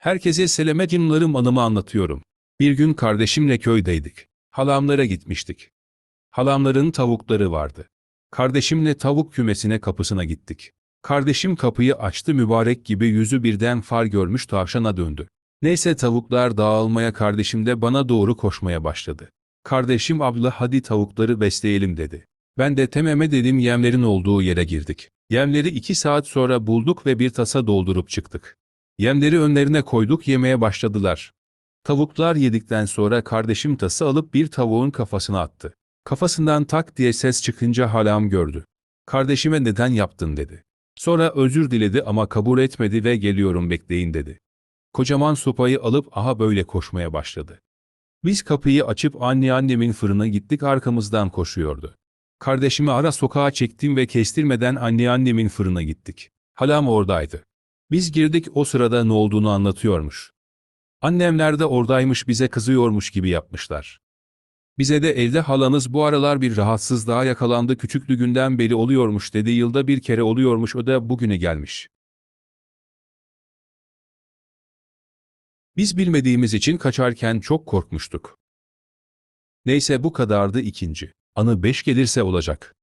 Herkese Selemetinlarım anımı anlatıyorum. Bir gün kardeşimle köydeydik. Halamlara gitmiştik. Halamların tavukları vardı. Kardeşimle tavuk kümesine kapısına gittik. Kardeşim kapıyı açtı mübarek gibi yüzü birden far görmüş tavşana döndü. Neyse tavuklar dağılmaya kardeşim de bana doğru koşmaya başladı. Kardeşim abla hadi tavukları besleyelim dedi. Ben de tememe dedim yemlerin olduğu yere girdik. Yemleri iki saat sonra bulduk ve bir tasa doldurup çıktık. Yemleri önlerine koyduk yemeye başladılar. Tavuklar yedikten sonra kardeşim tası alıp bir tavuğun kafasına attı. Kafasından tak diye ses çıkınca halam gördü. Kardeşime neden yaptın dedi. Sonra özür diledi ama kabul etmedi ve geliyorum bekleyin dedi. Kocaman sopayı alıp aha böyle koşmaya başladı. Biz kapıyı açıp anneannemin fırına gittik arkamızdan koşuyordu. Kardeşimi ara sokağa çektim ve kestirmeden anneannemin fırına gittik. Halam oradaydı. Biz girdik o sırada ne olduğunu anlatıyormuş. Annemler de oradaymış bize kızıyormuş gibi yapmışlar. Bize de evde halanız bu aralar bir rahatsızlığa yakalandı küçüklüğünden beri oluyormuş dedi yılda bir kere oluyormuş o da bugüne gelmiş. Biz bilmediğimiz için kaçarken çok korkmuştuk. Neyse bu kadardı ikinci. Anı beş gelirse olacak.